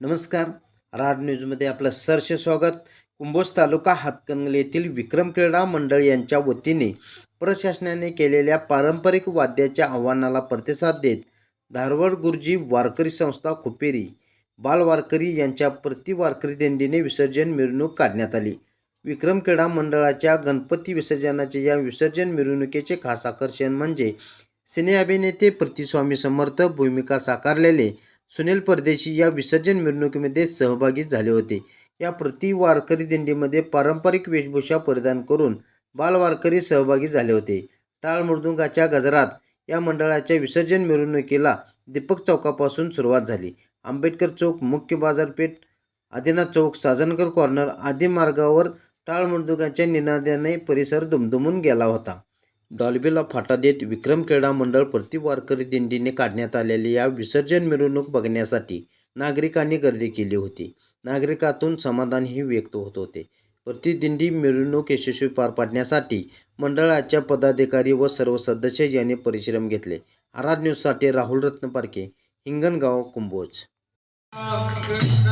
नमस्कार. राड न्यूजमध्ये आपलं सहर्ष स्वागत. कुंभोज तालुका हातकणंगले येथील विक्रम क्रीडा मंडळ यांच्या वतीने प्रशासनाने केलेल्या पारंपरिक वाद्याच्या आव्हानाला प्रतिसाद देत धारवड गुरुजी वारकरी संस्था खुपेरी बाल वारकरी यांच्या प्रति वारकरी दिंडीने विसर्जन मिरवणूक काढण्यात आली. विक्रम क्रीडा मंडळाच्या गणपती विसर्जनाचे या विसर्जन मिरवणुकीचे खास आकर्षण म्हणजे सिने अभिनेते प्रतिस्वामी समर्थ भूमिका साकारलेले सुनील परदेशी या विसर्जन मिरवणुकीमध्ये सहभागी झाले होते. या प्रति वारकरी दिंडीमध्ये पारंपरिक वेशभूषा परिधान करून बालवारकरी सहभागी झाले होते. टाळ मृदुंगाच्या गजरात या मंडळाच्या विसर्जन मिरवणुकीला दीपक चौकापासून सुरुवात झाली. आंबेडकर चौक मुख्य बाजारपेठ आदिनाथ चौक साजनकर कॉर्नर आदी मार्गावर टाळ मृदुंगाच्या निनाद्याने परिसर दुमदुमून गेला होता. डॉल्बीला फाटा देत विक्रम क्रीडा मंडळ प्रति वारकरी दिंडीने काढण्यात आलेली या विसर्जन मिरवणूक बघण्यासाठी नागरिकांनी गर्दी केली होती. नागरिकातून समाधानही व्यक्त होत होते. प्रतिदिंडी मिरवणूक यशस्वी पार पाडण्यासाठी मंडळाच्या पदाधिकारी व सर्व सदस्य यांनी परिश्रम घेतले. आराध न्यूजसाठी राहुल रत्नपारखे हिंगणगाव कुंभोज. कृष्ण